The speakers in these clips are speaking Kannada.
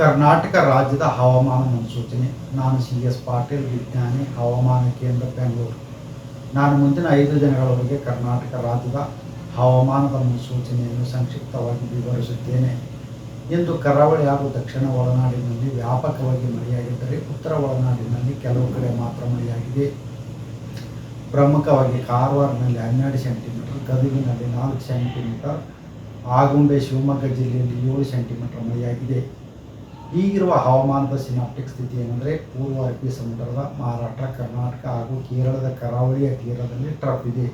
ಕರ್ನಾಟಕ ರಾಜ್ಯದ ಹವಾಮಾನ ಮುನ್ಸೂಚನೆ. ನಾನು ಸಿ ಎಸ್ ಪಾಟೀಲ್, ವಿಜ್ಞಾನಿ, ಹವಾಮಾನ ಕೇಂದ್ರ ಬೆಂಗಳೂರು. ನಾನು ಮುಂದಿನ ಐದು ದಿನಗಳವರೆಗೆ ಕರ್ನಾಟಕ ರಾಜ್ಯದ ಹವಾಮಾನದ ಮುನ್ಸೂಚನೆಯನ್ನು ಸಂಕ್ಷಿಪ್ತವಾಗಿ ವಿವರಿಸುತ್ತೇನೆ. ಇಂದು ಕರಾವಳಿ ಹಾಗೂ ದಕ್ಷಿಣ ಒಳನಾಡಿನಲ್ಲಿ ವ್ಯಾಪಕವಾಗಿ ಮಳೆಯಾಗಿದ್ದರೆ ಉತ್ತರ ಒಳನಾಡಿನಲ್ಲಿ ಕೆಲವು ಕಡೆ ಮಾತ್ರ ಮಳೆಯಾಗಿದೆ. ಪ್ರಮುಖವಾಗಿ ಕಾರವಾರನಲ್ಲಿ ಹನ್ನೆರಡು ಸೆಂಟಿಮೀಟರ್, ಗದುಗಿನಲ್ಲಿ ನಾಲ್ಕು ಸೆಂಟಿಮೀಟರ್, ಆಗುಂಬೆ, ಶಿವಮೊಗ್ಗ ಜಿಲ್ಲೆಯಲ್ಲಿ ಏಳು ಸೆಂಟಿಮೀಟರ್ ಮಳೆಯಾಗಿದೆ. ಈಗಿರುವ ಹವಾಮಾನದ ಸಿನಾಪ್ಟಿಕ್ ಸ್ಥಿತಿ ಏನಂದರೆ ಪೂರ್ವ ಅರಬ್ಬಿ ಸಮುದ್ರದ ಮಹಾರಾಷ್ಟ್ರ, ಕರ್ನಾಟಕ ಹಾಗೂ ಕೇರಳದ ಕರಾವಳಿಯ ತೀರದಲ್ಲಿ ಟ್ರಪ್ ಇದೆ.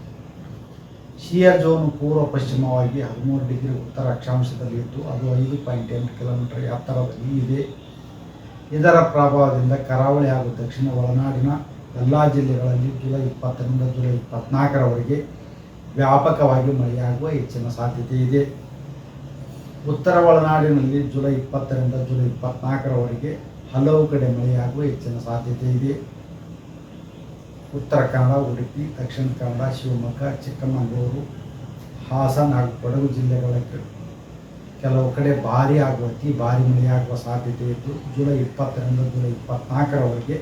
ಶಿಯರ್ ಜೋನ್ ಪೂರ್ವ ಪಶ್ಚಿಮವಾಗಿ ಹದಿಮೂರು ಡಿಗ್ರಿ ಉತ್ತರ ಅಕ್ಷಾಂಶದಲ್ಲಿ ಇದ್ದು, ಅದು ಐದು ಪಾಯಿಂಟ್ ಎಂಟು ಕಿಲೋಮೀಟರ್ ಎತ್ತರದಲ್ಲಿ ಇದೆ. ಇದರ ಪ್ರಭಾವದಿಂದ ಕರಾವಳಿ ಹಾಗೂ ದಕ್ಷಿಣ ಒಳನಾಡಿನ ಎಲ್ಲ ಜಿಲ್ಲೆಗಳಲ್ಲಿ ಜುಲೈ ಇಪ್ಪತ್ತರಿಂದ ಜುಲೈ ಇಪ್ಪತ್ನಾಲ್ಕರವರೆಗೆ ವ್ಯಾಪಕವಾಗಿ ಮಳೆಯಾಗುವ ಹೆಚ್ಚಿನ ಸಾಧ್ಯತೆ ಇದೆ. ಉತ್ತರ ಒಳನಾಡಿನಲ್ಲಿ ಜುಲೈ ಇಪ್ಪತ್ತರಿಂದ ಜುಲೈ ಇಪ್ಪತ್ನಾಲ್ಕರವರೆಗೆ ಹಲವು ಕಡೆ ಮಳೆಯಾಗುವ ಹೆಚ್ಚಿನ ಸಾಧ್ಯತೆ ಇದೆ. ಉತ್ತರ ಕನ್ನಡ, ಉಡುಪಿ, ದಕ್ಷಿಣ ಕನ್ನಡ, ಶಿವಮೊಗ್ಗ, ಚಿಕ್ಕಮಗಳೂರು, ಹಾಸನ ಹಾಗೂ ಕೊಡಗು ಜಿಲ್ಲೆಗಳ ಕೆಲವು ಕಡೆ ಭಾರಿ ಆಗುವ, ಅತಿ ಭಾರಿ ಮಳೆಯಾಗುವ ಸಾಧ್ಯತೆ ಇದ್ದು, ಜುಲೈ ಇಪ್ಪತ್ತರಿಂದ ಜುಲೈ ಇಪ್ಪತ್ನಾಲ್ಕರವರೆಗೆ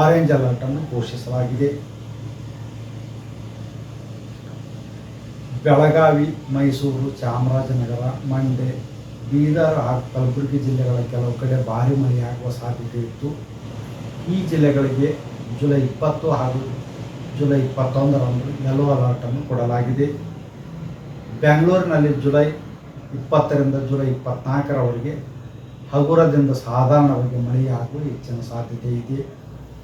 ಆರೆಂಜ್ ಅಲರ್ಟನ್ನು ಘೋಷಿಸಲಾಗಿದೆ. ಬೆಳಗಾವಿ, ಮೈಸೂರು, ಚಾಮರಾಜನಗರ, ಮಂಡ್ಯ, ಬೀದರ್ ಹಾಗೂ ಕಲಬುರಗಿ ಜಿಲ್ಲೆಗಳ ಕೆಲವು ಕಡೆ ಭಾರಿ ಮಳೆಯಾಗುವ ಸಾಧ್ಯತೆ ಇತ್ತು. ಈ ಜಿಲ್ಲೆಗಳಿಗೆ ಜುಲೈ ಇಪ್ಪತ್ತು ಹಾಗೂ ಜುಲೈ ಇಪ್ಪತ್ತೊಂದರಂದು ಯೆಲ್ಲೋ ಅಲರ್ಟನ್ನು ಕೊಡಲಾಗಿದೆ. ಬೆಂಗಳೂರಿನಲ್ಲಿ ಜುಲೈ ಇಪ್ಪತ್ತರಿಂದ ಜುಲೈ ಇಪ್ಪತ್ನಾಲ್ಕರವರೆಗೆ ಹಗುರದಿಂದ ಸಾಧಾರಣವಾಗಿ ಮಳೆಯಾಗುವ ಹೆಚ್ಚಿನ ಸಾಧ್ಯತೆ ಇದೆ.